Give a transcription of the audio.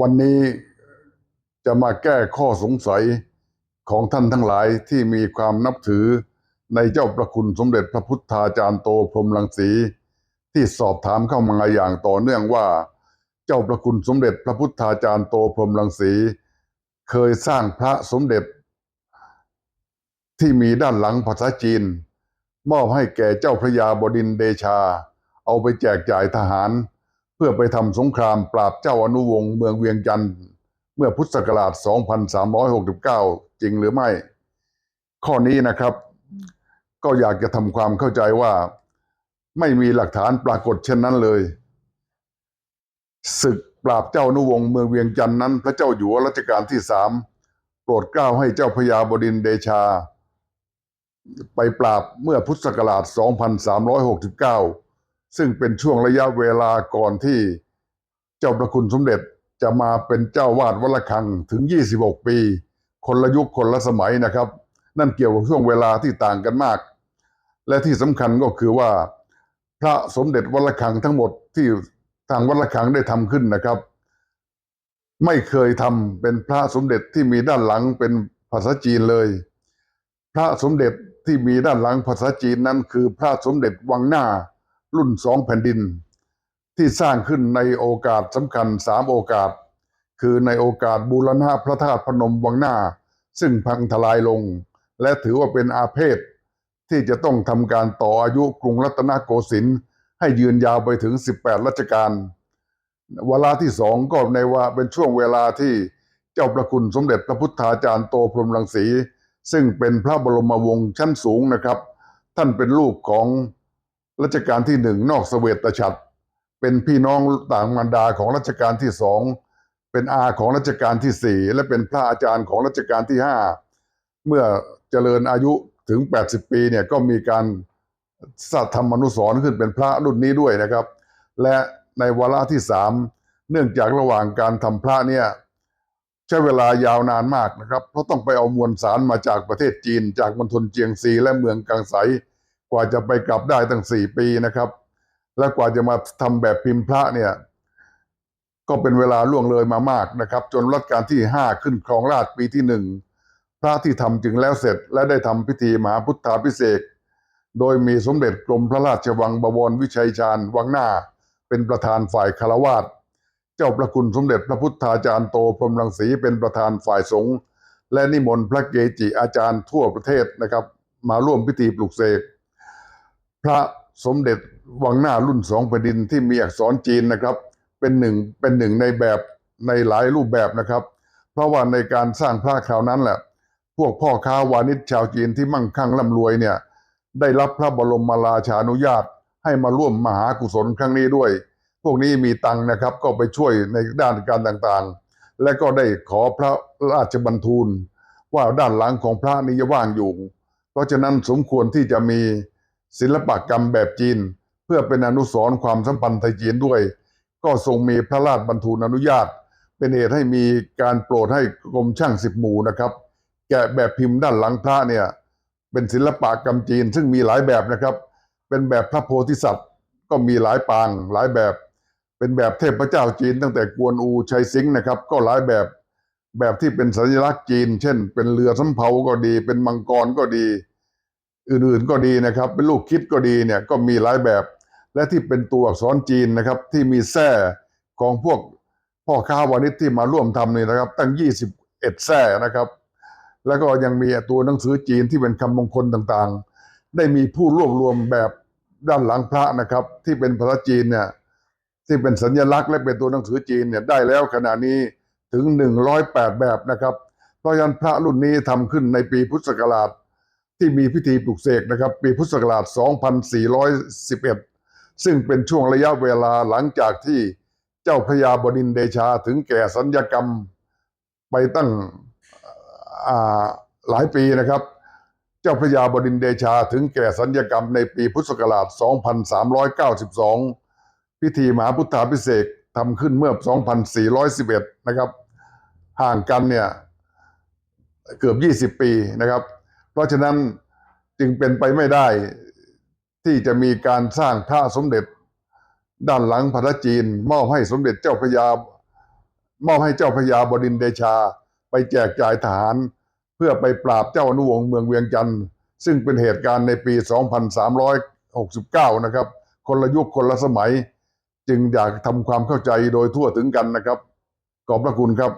วันนี้จะมาแก้ข้อสงสัยของท่านทั้งหลายที่มีความนับถือในเจ้าประคุณสมเด็จพระพุทธาจารย์โตพรหมรังสี ที่สอบถามเข้ามาอย่างต่อเนื่องว่า เจ้าประคุณสมเด็จพระพุทธาจารย์โตพรหมรังสี เคยสร้างพระสมเด็จ ที่มีด้านหลังภาษาจีน มอบให้แก่เจ้าพระยาบดินเดชา เอาไปแจกจ่ายทหาร เพื่อไปทำสงครามปราบเจ้าอนุวงศ์เมืองเวียงจันทร์เมื่อพุทธศักราช 2369 จริงหรือไม่ ข้อนี้นะครับ ก็อยากจะทำความเข้าใจว่า ไม่มีหลักฐานปรากฏเช่นนั้นเลยศึกปราบเจ้าอนุวงศ์เมืองเวียงจันทร์นั้น พระเจ้าอยู่หัวรัชกาลที่สามโปรดเกล้าให้เจ้าพระยาบดินเดชา ไปปราบเมื่อพุทธศักราช 2369 ซึ่งเป็นช่วงระยะเวลาก่อนที่เจ้าประคุณสมเด็จจะมาเป็นเจ้าวาดวัดระฆังถึง 26 ปี คนละยุคคนละสมัยนะครับ นั่นเกี่ยวกับช่วงเวลาที่ต่างกันมาก และที่สำคัญก็คือว่า พระสมเด็จวัดระฆังทั้งหมดที่ทางวัดระฆังได้ทำขึ้นนะครับ ไม่เคยทำเป็นพระสมเด็จที่มีด้านหลังเป็นภาษาจีนเลย พระสมเด็จที่มีด้านหลังภาษาจีนนั้นคือพระสมเด็จวังหน้า รุ่นสองแผ่นดิน ที่สร้างขึ้นในโอกาสสำคัญสามโอกาส คือในโอกาสบูรณะพระธาตุพนมวังหน้า ซึ่งพังทลายลง และถือว่าเป็นอาเพศ ที่จะต้องทำการต่ออายุกรุงรัตนโกสินทร์ให้ยืนยาวไปถึง 18 รัชกาลเวลาที่สองก็ในว่าเป็นช่วงเวลาที่เจ้าประคุณสมเด็จพระพุทธาจารย์โตพรหมรังสี ซึ่งเป็นพระบรมวงศ์ชั้นสูงนะครับ ท่านเป็นลูกของ รัชกาลที่หนึ่งนอกเสวตฉัตรเป็นพี่น้องต่างมารดาของรัชกาลที่สองเป็นอาของรัชกาลที่สี่และเป็นพระอาจารย์ของรัชกาลที่ห้าเมื่อเจริญอายุถึง 80 ปีเนี่ยก็มีการสัทธรรมนุสรขึ้นเป็นพระรุ่นนี้ด้วยนะครับ และในวาระที่สามเนื่องจากระหว่างการทำพระเนี่ยใช้เวลายาวนานมากนะครับ เพราะต้องไปเอามวลสารมาจากประเทศจีน จากมณฑลเจียงซีและเมืองกังไส กว่าจะไปกลับได้ตั้งสี่ปีนะครับ และกว่าจะมาทำแบบพิมพ์พระเนี่ย ก็เป็นเวลาล่วงเลยมามากนะครับ จนรัชกาลที่ห้าขึ้นครองราชปีที่หนึ่งพระที่ทำจึงแล้วเสร็จและได้ทำพิธีมหาพุทธาพิเศษโดยมีสมเด็จกรมพระราชวังบวรวิชัยชาญวังหน้า เป็นประธานฝ่ายคารวาสเจ้าประคุณสมเด็จพระพุทธาจารย์โตพรหมรังสีเป็นประธานฝ่ายสงฆ์และนิมนต์พระเกจิอาจารย์ทั่วประเทศนะครับ มาร่วมพิธีปลุกเสก พระสมเด็จวังหน้ารุ่นสองแผ่นดินที่มีอักษรจีนนะครับ เป็นหนึ่งเป็นหนึ่งในแบบในหลายรูปแบบนะครับ เพราะว่าในการสร้างพระคราวนั้นแหละ พวกพ่อค้าวานิชชาวจีนที่มั่งคั่งร่ำรวยเนี่ยได้รับพระบรมราชานุญาต ให้มาร่วมมหากุศลครั้งนี้ด้วย พวกนี้มีตังนะครับก็ไปช่วยในด้านการต่างๆ และก็ได้ขอพระราชบัญทูล ว่าด้านหลังของพระนี้จะว่างอยู่ เพราะฉะนั้นสมควรที่จะมี ศิลปกรรมแบบจีน เพื่อเป็นอนุสรณ์ความสัมพันธ์ไทยจีนด้วย ก็ทรงมีพระราชบัญทูลอนุญาต เป็นเหตุให้มีการโปรดให้กรมช่างสิบหมู่นะครับ แกะแบบพิมพ์ด้านหลังพระเนี่ยเป็นศิลปะกรรมจีนซึ่งมีหลายแบบนะครับ เป็นแบบพระโพธิสัตว์ก็มีหลายปางหลายแบบ เป็นแบบเทพเจ้าจีน ตั้งแต่กวนอูชัยซิงห์นะครับ ก็หลายแบบแบบที่เป็นสัญลักษณ์จีน เช่น เป็นเรือสำเภาก็ดี เป็นมังกรก็ดี อื่นๆก็ดีนะครับ เป็นลูกคิดก็ดีเนี่ยก็มีหลายแบบ และที่เป็นตัวอักษรจีนนะครับ ที่มีแท้ของพวกพ่อค้าวานิชที่มาร่วมทำนี่นะครับ ตั้ง 21แท้นะครับ แล้วก็ยังมีตัวหนังสือจีนที่เป็นคำมงคลต่างๆ ได้มีผู้รวบรวมแบบด้านหลังพระนะครับ ที่เป็นภาษาจีนเนี่ยที่เป็นสัญลักษณ์และเป็นตัวหนังสือจีนเนี่ยได้แล้วขณะนี้ถึง 108 แบบนะครับ เพราะฉะนั้นพระรุ่นนี้ทำขึ้นในปีพุทธศักราช ที่มีพิธีปลุกเสกนะครับ ปีพุทธศักราช 2411 ซึ่งเป็นช่วงระยะเวลาหลังจากที่เจ้าพระยาบดินเดชาถึงแก่สัญญกรรมไปตั้งหลายปีนะครับ เจ้าพระยาบดินเดชาถึงแก่สัญญกรรมในปีพุทธศักราช 2392 พิธีมหาพุทธาพิเศษทำขึ้นเมื่อ 2411 นะครับ ห่างกันเนี่ยเกือบ 20 ปีนะครับ เพราะฉะนั้นจึงเป็นไปไม่ได้ ที่จะมีการสร้างพระสมเด็จ ด้านหลังพระจีน มอบให้สมเด็จเจ้าพระยามอบให้เจ้าพระยาบดินเดชา ไปแจกจ่ายทหาร เพื่อไปปราบเจ้าอนุวงศ์เมืองเวียงจันทร์ซึ่งเป็นเหตุการณ์ในปี 2369 นะครับ คนละยุคคนละสมัย จึงอยากทำความเข้าใจโดยทั่วถึงกันนะครับ ขอบพระคุณครับ